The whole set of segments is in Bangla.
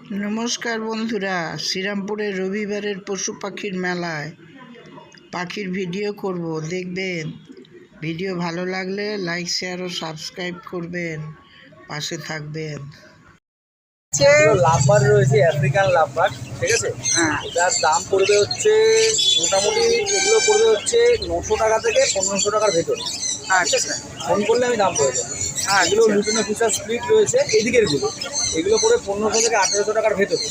নমস্কার বন্ধুরা শ্রীরামপুরে রবিবারের পশু পাখির মেলায় পাখির ভিডিও করব, দেখবেন। ভিডিও ভালো লাগলে লাইক শেয়ার ও সাবস্ক্রাইব করবেন, পাশে থাকবেন। লাভবার রয়েছে আফ্রিকান লাভবার ঠিক আছে? হ্যাঁ। যার দাম পড়বে হচ্ছে মোটামুটি এগুলো পড়বে হচ্ছে নশো টাকা থেকে পনেরোশো টাকার ভেতরে। ঠিক আছে? ফোন করলে আমি দাম দেবো হ্যাঁ এগুলো লুটিনো ফিচার স্প্লিট রয়েছে এগুলো পনেরোশো থেকে আঠেরোশো টাকার ভেতরে।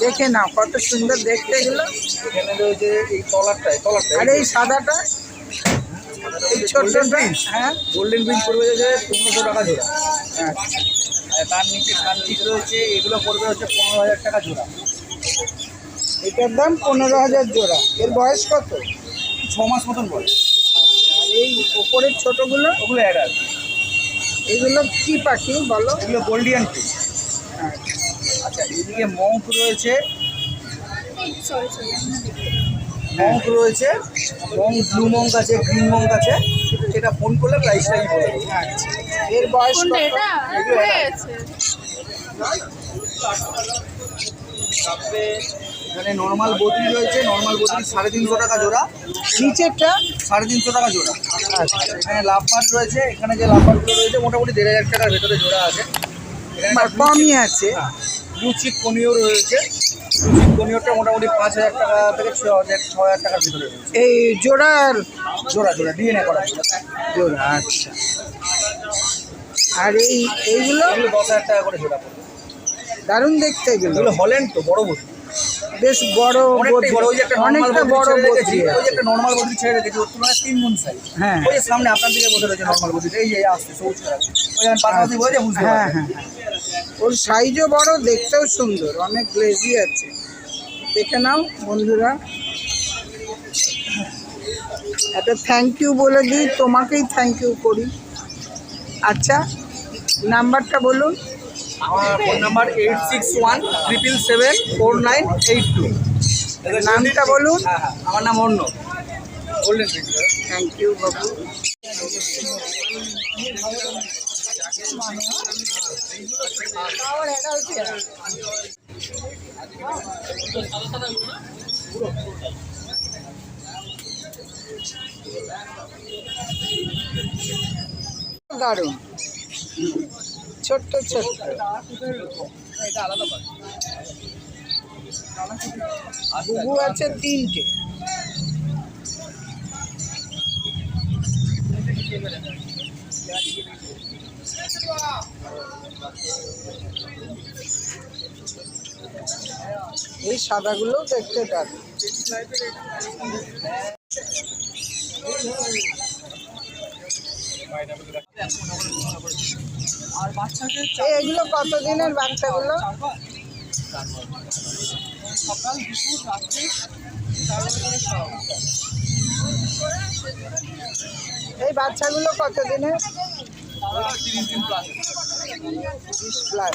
দেখে নাও কত সুন্দর দেখতে এগুলো। এখানে রয়েছে এই তলারটায় তলারটায়। আর এই সাদাটা? এই ছোটটা হ্যাঁ। গোল্ডেন বিল পড়বে পনেরোশো টাকা জোড়া। আর তার নিচে তার নিচে রয়েছে এগুলো পড়বে হচ্ছে পনেরো হাজার টাকা জোড়া। এটার দাম পনেরো হাজার জোড়া। এর বয়স কত? ছ মাস মতন বয়স। আর এই ওপরের ছোটগুলো? ওগুলো অ্যাডাল্ট এগুলো কি পাখি বলো? এগুলো গোল্ডিয়ান ফিশ আচ্ছা। এদিকে মঙ্ক রয়েছে। মঙ্ক রয়েছে মঙ্ক ব্লু মঙ্ক আছে গ্রিন মঙ্ক আছে সেটা ফোন করলে প্রাইসটাই বলে এর বয়স এখানে নর্মাল বদ্রি রয়েছে নর্মাল বদ্রি সাড়ে তিনশো টাকা জোড়া। নিচেরটা? সাড়ে তিনশো টাকা জোড়া। এখানে লাভবার্ড রয়েছে এখানে যে লাভবার্ডগুলো রয়েছে মোটামুটি দেড় হাজার টাকার ভেতরে জোড়া আছে। এখানে বা কমই আছে। ব্লু চিক পনিও রয়েছে। মোটামুটি পাঁচ হাজার টাকা থেকে ছ হাজার ছ হাজার টাকার ভিতরে এই জোড়ার? জোড়া জোড়া ডিএনএ করা জোড়া আচ্ছা। আর এই এইগুলো? দশ হাজার টাকা করে জোড়া পড়বে। দারুণ দেখতে এগুলো। হল্যান্ড তো বড় বদ্রি বেশ বড় অনেকটা বড় বদ্রি ওই যে একটা নর্মাল বদ্রি ছেড়ে রেখেছি ওর তুলনায় তিন গুণ সাইজ হ্যাঁ। ওই যে সামনে আপনার দিকে বসে রয়েছে নর্মাল বদ্রিটা এই যে আসছে সবুজ কালার ওই যেমন পাশাপাশি বসে বুঝতে হ্যাঁ হ্যাঁ। ওর সাইজও বড় দেখতেও সুন্দর অনেক গ্লেজি আছে। দেখে নাও বন্ধুরা। একটা থ্যাংক ইউ বলে দিই তোমাকেই থ্যাংক ইউ করি। আচ্ছা নাম্বারটা বলুন। আমার phone number eight six one triple seven four nine eight two নামটা বলুন। হ্যাঁ হ্যাঁ আমার নাম অন্য। গোল্ডেন থ্যাংক ইউ বাবু। দারুণ। ছোট্ট ছোট্ট। ঘুঘু আছে তিনটে। এই সাদাগুলো দেখতে দারুণ এগুলো কত দিনের বাচ্চাগুলো? সকাল দুপুর রাত্রি এই বাচ্চাগুলো কত দিনের তিরিশ প্লাস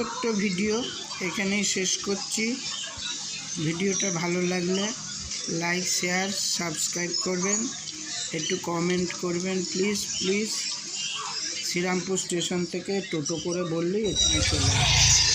ছোট্ট ভিডিও এখানেই শেষ করছি। ভিডিওটা ভালো লাগলে লাইক, শেয়ার, সাবস্ক্রাইব করবেন। একটু কমেন্ট করবেন, প্লিজ প্লিজ। শ্রীরামপুর স্টেশন থেকে টোটো করে বললেই এখানে চলে আসবে।